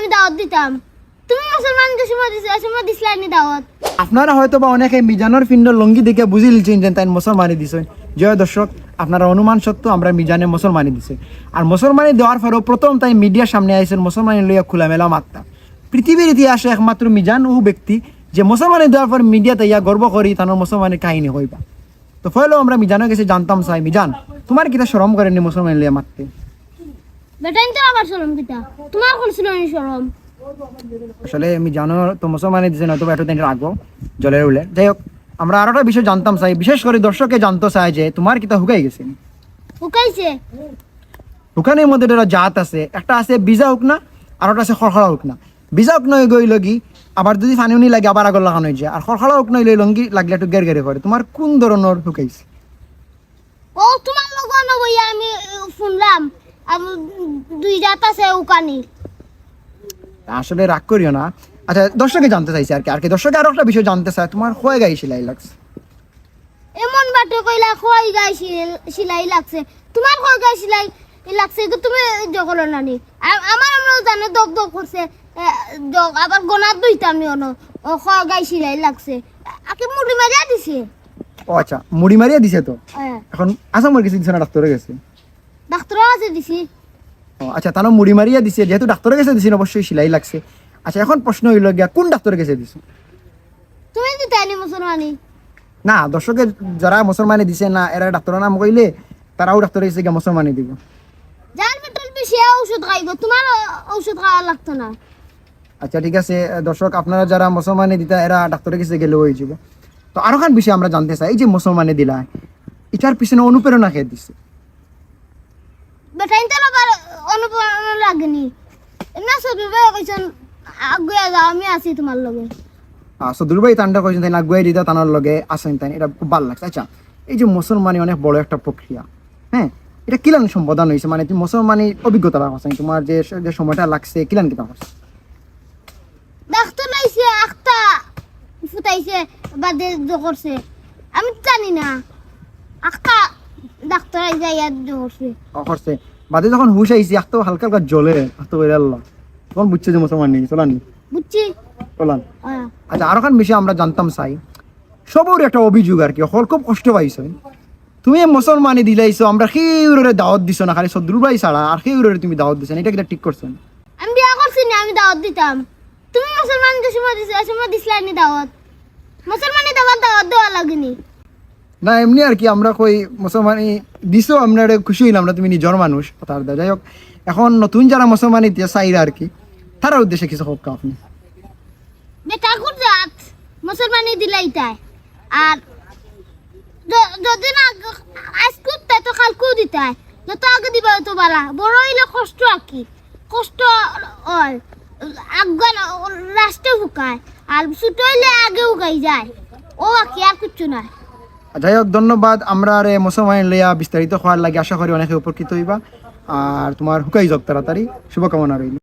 আমি দাওয়াত দিতাম। তুমি মুসলমানদের সময় দিছো সময় দিছিলা নি দাওয়াত? আপনারা হয়তো বা অনেকে মিজানোর পিণ্ড লঙ্গি দেখে বুঝি লিছেন যে তাই মুসলমানি দিছে জয় দর্শক, আপনারা অনুমান সত্য আমরা মিজানে মুসলমানি দিছে। আর মুসলমানি দেওয়ার পরেও প্রথম তাই মিডিয়ার সামনে আইসেন মুসলমানি লইয়া খোলামেলা মাত্রা। পৃথিবীর ইতিহাসে একমাত্র মিজান ও ব্যক্তি যে মুসলমানি দেওয়ার পর মিডিয়াতে ইয়া গর্ব করি, তানোর মুসলমানের কাহিনী হইবা। তো ফলেও আমরা মিজানের কাছে জানতাম চাই মিজান, তোমার কিতা শরম করেননি মুসলমান লইয়া মারতে? আবার শরম কিতা? তোমার কোন ছিল নি শরম আসলে আমি জানো তো মুসলমানে দিছে নয়তো বা এতদিন রাখব জলের উলে। যাই হোক আমরা আরোটা বিষয় জানতাম চাই। বিশেষ করে দর্শকে জানতে চাই যে তোমার কিতা হুকাই গেছে? হুকাইছে হুকানের মধ্যে একটা জাত আছে একটা আছে বিজা আর একটা আছে খড়খড়া বিজা হুক নয় গই লগি আবার যদি ফানি উনি লাগে আবার আগর লাগানো যায়। আর খড়খড়া হুক নয় লই লঙ্গি লাগলে একটু গের গেরে করে তোমার কোন ধরনের হুকাইছে ও তোমার লগ নবইয়া আমি শুনলাম। আর দুই জাত আছে উকানি। আসলে রাগ করিও না। আচ্ছা দর্শকে জানতে চাইছে আর কি আর কি। দর্শকে আরও একটা বিষয় জানতে চায় তোমার হয়ে গাই সেলাই লাগছে? এমন বাটে কইলা খোয়াই গাই সিলাই লাগছে। তোমার খোয়াই গাই সিলাই লাগছে তো তুমি জগল নানি আমার আমরা জানে দগ দগ করছে। আবার গোনার দুইতাম অন ও খোয়া গাই সিলাই লাগছে। আকে মুড়ি মারিয়া দিছে? ও আচ্ছা মুড়ি মারিয়া দিছে তো? হ্যাঁ। এখন আসামের কিছু দিছে না ডাক্তারে গেছে? দিছি। আচ্ছা মুড়ি মারিয়া দিছে যেহেতু ডাক্তারের কাছে দিছেন অবশ্যই সেলাই লাগছে। আচ্ছা এখন প্রশ্ন হইল গিয়া কোন ডাক্তারের কাছে দিছো? তুমি মুসলমানি না দর্শকের যারা মুসলমানে দিছে না এরা ডাক্তারের নাম কইলে তারাও ডাক্তারের কাছে গিয়া মুসলমানি দিব। যার পেট্রোল বেশি ঔষধ খাইব তোমার ঔষধ খাওয়া লাগতো না। আচ্ছা ঠিক আছে দর্শক আপনারা যারা মুসলমানে দিতা এরা ডাক্তারের কাছে গেলে হয়ে যাব। তো আরও খান বিষয় আমরা জানতে চাই এই যে মুসলমানে দিলা এটার পিছনে অনুপ্রেরণা খেয়ে দিচ্ছে বেটাইন আবার অনুপ্রেরণা লাগেনি। না ভাই কইছেন আগুয়া যাও আমি আছি তোমার লগে। সদুর ভাই তান্ডা কইছেন তাই না গুয়াই দিতা তানার লগে আসেন তাই এটা খুব ভালো লাগছে। আচ্ছা এই যে মুসলমানি অনেক বড় একটা প্রক্রিয়া হ্যাঁ এটা কিলান সম্বোধন হয়েছে মানে তুমি মুসলমানি অভিজ্ঞতা আছে তোমার যে যে সময়টা লাগছে কিলান কিতা হচ্ছে ডাক্তার লাইছে আখতা ফুটাইছে বাদে করছে আমি জানি না। আখতা ডাক্তার করছে বাদে যখন হুশ আইছি হালকা হালকা বের আল্লাহ। তখন বুঝছে যে মুসলমান নেই চলান বুঝছি। চলান। আচ্ছা আরও খান বিষয় আমরা জানতাম চাই। সবর একটা অভিযোগ আর কি হল খুব কষ্ট পাইছো। তুমি মুসলমানি দিলাইছো আমরা সেই উরে দাওয়াত দিছো না খালি সদুর ভাই ছাড়া আর সেই উরে তুমি দাওয়াত দিছো এটা কিটা ঠিক করছ আমি বিয়া করছি না আমি দাওয়াত দিতাম। তুমি মুসলমানদের সময় দিছো সময় দিছিলা নি দাওয়াত? মুসলমানি দাওয়াত দাওয়াত দেওয়া লাগেনি। না, এমনি আর কি, আমরা কই মুসলমানি দিছো, আমরা খুশি হইলাম না, তুমি নিজের মানুষ তার যাই হোক, এখন নতুন যারা মুসলমানি দিয়ে চাইরা আর কি, তার উদ্দেশ্যে কিছু হোক আপনি। বেটা জাত, মুসলমানি দিলাই তাই আর যদি না আজ করতে তো কালকেও দিতাই, যত আগে দিবা তো বালা। বড় হইলে কষ্ট আর কি, কষ্ট হয়। আগান রাস্তে শুকায় আর ছোট হইলে আগে উগাই যায়। ও আর কি, আর কিচ্ছু নাই। যাই হোক, ধন্যবাদ। আমরা আর মুসলমান লইয়া বিস্তারিত হওয়ার লাগে আশা করি অনেকে উপকৃত হইবা। আর তোমার হুকাই যোগ তাড়াতাড়ি। শুভকামনা রইল।